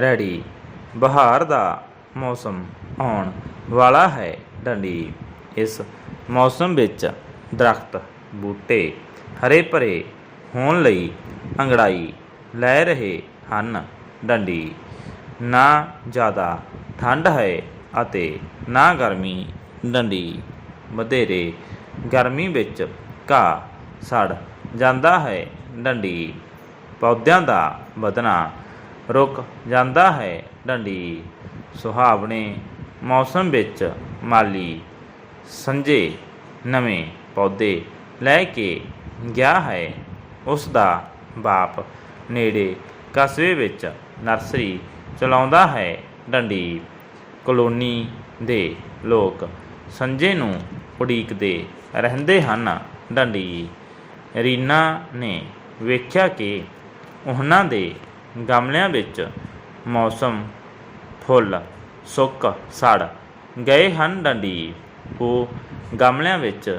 ਰੈੜੀ ਬਹਾਰ ਦਾ ਮੌਸਮ ਆਉਣ ਵਾਲਾ ਹੈ ਡੰਡੀ। ਇਸ ਮੌਸਮ ਵਿੱਚ ਦਰਖਤ, ਬੂਟੇ ਹਰੇ ਭਰੇ ਹੋਣ ਲਈ ਅੰਗੜਾਈ ਲੈ ਰਹੇ ਹਨ ਡੰਡੀ। ਨਾ ਜ਼ਿਆਦਾ ਠੰਡ ਹੈ ਅਤੇ ਨਾ ਗਰਮੀ ਡੰਡੀ। ਵਧੇਰੇ ਗਰਮੀ ਵਿੱਚ ਘਾਹ ਸੜ ਜਾਂਦਾ ਹੈ ਡੰਡੀ। ਪੌਦਿਆਂ ਦਾ ਵਧਣਾ ਰੁਕ ਜਾਂਦਾ ਹੈ ਡੰਡੀ। ਸੁਹਾਵਣੇ ਮੌਸਮ ਵਿੱਚ ਮਾਲੀ ਸੰਜੇ ਨਵੇਂ ਪੌਦੇ ਲੈ ਕੇ ਗਿਆ ਹੈ। ਉਸ ਦਾ ਬਾਪ ਨੇੜੇ ਕਸਬੇ ਵਿੱਚ ਨਰਸਰੀ ਚਲਾਉਂਦਾ ਹੈ ਡੰਡੀ। ਕਲੋਨੀ ਦੇ ਲੋਕ ਸੰਜੇ ਨੂੰ ਉਡੀਕਦੇ ਰਹਿੰਦੇ ਹਨ ਡੰਡੀ। ਰੀਨਾ ਨੇ ਵੇਖਿਆ ਕਿ ਉਹਨਾਂ ਦੇ ਗਮਲਿਆਂ ਵਿੱਚ ਮੌਸਮ, ਫੁੱਲ, ਸੁੱਕ, ਸੜ ਗਏ ਹਨ ਡੰਡੀ ਉਹ ਗਮਲਿਆਂ ਵਿੱਚ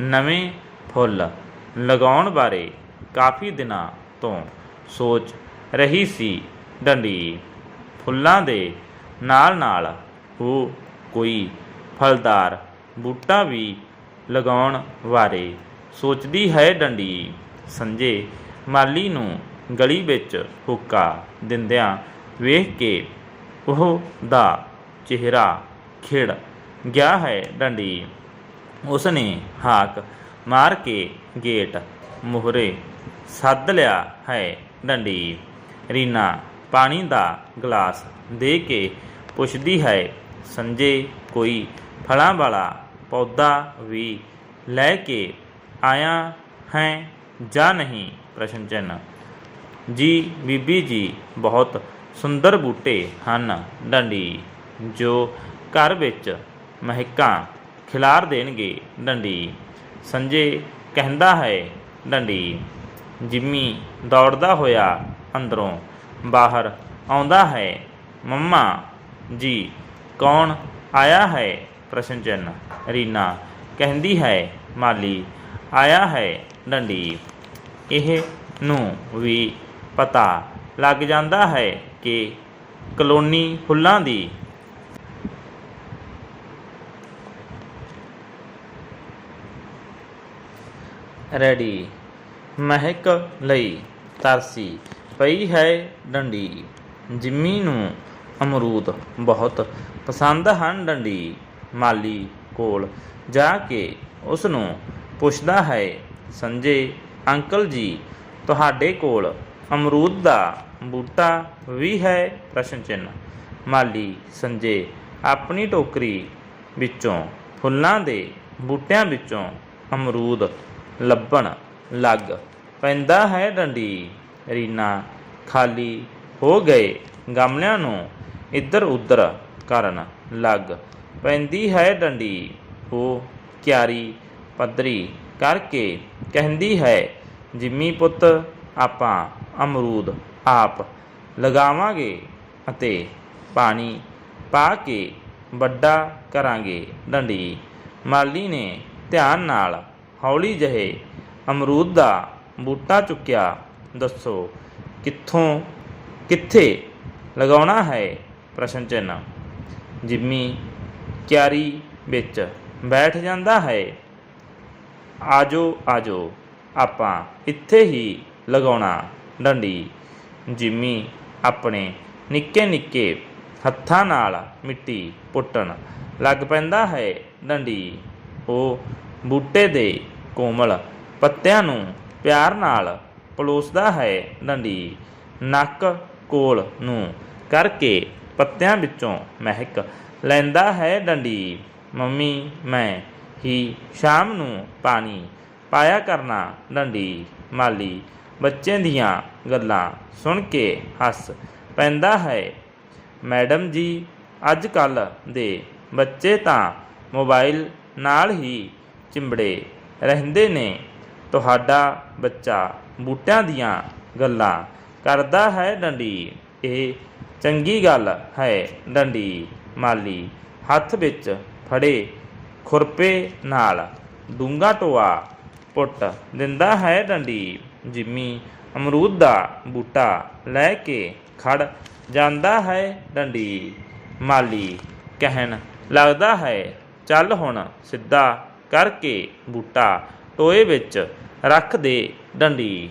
ਨਵੇਂ ਫੁੱਲ ਲਗਾਉਣ ਬਾਰੇ ਕਾਫੀ ਦਿਨਾਂ ਤੋਂ ਸੋਚ ਰਹੀ ਸੀ ਡੰਡੀ ਫੁੱਲਾਂ ਦੇ ਨਾਲ ਨਾਲ ਉਹ ਕੋਈ ਫਲਦਾਰ ਬੂਟਾ ਵੀ ਲਗਾਉਣ ਬਾਰੇ ਸੋਚਦੀ ਹੈ ਡੰਡੀ ਸੰਜੇ ਮਾਲੀ ਨੂੰ ਗਲੀ ਵਿੱਚ ਹੁੱਕਾ ਦਿੰਦਿਆਂ ਵੇਖ ਕੇ ਉਹ ਦਾ ਚਿਹਰਾ ਖਿੜ ਗਿਆ ਹੈ ਡੰਡੀ। ਉਸਨੇ ਹਾਕ ਮਾਰ ਕੇ ਗੇਟ ਮੋਹਰੇ ਸੱਦ ਲਿਆ ਹੈ ਡੰਡੀ। ਰੀਨਾ ਪਾਣੀ ਦਾ ਗਲਾਸ ਦੇ ਕੇ ਪੁੱਛਦੀ ਹੈ, ਸੰਜੇ, ਕੋਈ ਫਲਾਂ ਵਾਲਾ ਪੌਦਾ ਵੀ ਲੈ ਕੇ ਆਇਆ ਹੈ ਜਾਂ ਨਹੀਂ? ਪ੍ਰਸ਼ਨ ਚਿੰਨ੍ਹ। ਜੀ, ਬੀਬੀ ਜੀ, ਬਹੁਤ ਸੁੰਦਰ ਬੂਟੇ ਹਨ, ਡੰਡੀ, ਜੋ ਘਰ ਵਿੱਚ ਮਹਿਕਾਂ ਖਿਲਾਰ ਦੇਣਗੇ, ਡੰਡੀ। ਸੰਜੇ ਕਹਿੰਦਾ ਹੈ, ਡੰਡੀ, ਜਿੰਮੀ ਦੌੜਦਾ ਹੋਇਆ ਅੰਦਰੋਂ ਬਾਹਰ ਆਉਂਦਾ ਹੈ, ਮੰਮਾ ਜੀ, ਕੌਣ ਆਇਆ ਹੈ? ਪ੍ਰਸ਼ਨ ਚਿੰਨ੍ਹ ਰੀਨਾ ਕਹਿੰਦੀ ਹੈ, ਮਾਲੀ, ਆਇਆ ਹੈ, ਡੰਡੀ। ਇਹ ਨੂੰ ਵੀ ਪਤਾ ਲੱਗ ਜਾਂਦਾ ਹੈ ਕਿ ਕਲੋਨੀ ਫੁੱਲਾਂ ਦੀ ਰੈਡੀ ਮਹਿਕ ਲਈ ਤਰਸੀ ਪਈ ਹੈ ਡੰਡੀ। ਜਿੰਮੀ ਨੂੰ ਅਮਰੂਦ ਬਹੁਤ ਪਸੰਦ ਹਨ ਡੰਡੀ। ਮਾਲੀ ਕੋਲ ਜਾ ਕੇ ਉਸ ਨੂੰ ਪੁੱਛਦਾ ਹੈ, ਸੰਜੇ, ਅੰਕਲ ਜੀ, ਤੁਹਾਡੇ ਕੋਲ ਅਮਰੂਦ ਦਾ ਬੂਟਾ ਵੀ ਹੈ ਪ੍ਰਸ਼ਨ ਚਿੰਨ੍ਹ। ਮਾਲੀ ਸੰਜੇ, ਆਪਣੀ ਟੋਕਰੀ ਵਿੱਚੋਂ, ਫੁੱਲਾਂ ਦੇ ਬੂਟਿਆਂ ਵਿੱਚੋਂ ਅਮਰੂਦ ਲੱਭਣ ਲੱਗ ਪੈਂਦਾ ਹੈ ਡੰਡੀ। ਰੀਨਾ ਖਾਲੀ ਹੋ ਗਏ, ਗਮਲਿਆਂ ਨੂੰ ਇੱਧਰ ਉੱਧਰ ਕਰਨ ਲੱਗ ਪੈਂਦੀ ਹੈ ਡੰਡੀ। ਉਹ ਕਿਆਰੀ ਪੱਧਰੀ ਕਰਕੇ ਕਹਿੰਦੀ ਹੈ, ਜਿੰਮੀ ਪੁੱਤ, ਆਪਾਂ ਅਮਰੂਦ ਆਪ ਲਗਾਵਾਂਗੇ ਅਤੇ ਪਾਣੀ ਪਾ ਕੇ ਵੱਡਾ ਕਰਾਂਗੇ। ਡੰਡੀ ਮਾਲੀ ਨੇ ਧਿਆਨ ਨਾਲ ਹੌਲੀ ਜਹੇ ਅਮਰੂਦ ਦਾ ਬੂਟਾ ਚੁੱਕਿਆ। ਦੱਸੋ, ਕਿੱਥੋਂ, ਕਿੱਥੇ ਲਗਾਉਣਾ ਹੈ? ਪ੍ਰਸ਼ਨ ਚਿੰਨ੍ਹ। ਜਿੰਮੀ ਕਿਆਰੀ ਵਿੱਚ ਬੈਠ ਜਾਂਦਾ ਹੈ। ਆਜੋ ਆਜੋ, ਆਪਾਂ ਇੱਥੇ ਹੀ ਲਗਾਉਣਾ। ਡੰਡੀ, ਜਿੰਮੀ ਆਪਣੇ ਨਿੱਕੇ ਨਿੱਕੇ ਹੱਥਾਂ ਨਾਲ ਮਿੱਟੀ ਪੁੱਟਣ ਲੱਗ ਪੈਂਦਾ ਹੈ। ਡੰਡੀ, ਉਹ ਬੂਟੇ ਦੇ ਕੋਮਲ ਪੱਤਿਆਂ ਨੂੰ ਪਿਆਰ ਨਾਲ ਪਲੋਸਦਾ ਹੈ। ਡੰਡੀ ਨੱਕ ਕੋਲ ਨੂੰ ਕਰਕੇ ਪੱਤਿਆਂ ਵਿੱਚੋਂ ਮਹਿਕ ਲੈਂਦਾ ਹੈ। ਡੰਡੀ, ਮੰਮੀ, ਮੈਂ ਹੀ ਸ਼ਾਮ ਨੂੰ ਪਾਣੀ ਪਾਇਆ ਕਰਨਾ। ਡੰਡੀ, ਮਾਲੀ ਬੱਚੇ ਦੀਆਂ ਗੱਲਾਂ ਸੁਣ ਕੇ ਹੱਸ ਪੈਂਦਾ ਹੈ। ਮੈਡਮ ਜੀ ਅੱਜ ਕੱਲ ਦੇ ਬੱਚੇ ਤਾਂ ਮੋਬਾਈਲ ਨਾਲ ਹੀ ਚਿੰਬੜੇ ਰਹਿੰਦੇ ਨੇ। ਤੁਹਾਡਾ ਬੱਚਾ ਬੂਟਿਆਂ ਦੀਆਂ ਗੱਲਾਂ ਕਰਦਾ ਹੈ ਡੰਡੀ। ਇਹ ਚੰਗੀ ਗੱਲ ਹੈ ਡੰਡੀ। ਮਾਲੀ ਹੱਥ ਵਿੱਚ ਫੜੇ ਖੁਰਪੇ ਨਾਲ ਡੂੰਗਾ ਟੋਆ ਪੁੱਟ ਦਿੰਦਾ ਹੈ ਡੰਡੀ। ਜਿੰਮੀ ਅਮਰੂਦ ਦਾ ਬੂਟਾ ਲੈ ਕੇ ਖੜ ਜਾਂਦਾ ਹੈ ਡੰਡੀ। ਮਾਲੀ ਕਹਿਣ ਲੱਗਦਾ ਹੈ, ਚੱਲ ਹੁਣ ਸਿੱਧਾ ਕਰਕੇ ਬੂਟਾ ਟੋਏ ਵਿੱਚ ਰੱਖ ਦੇ ਡੰਡੀ।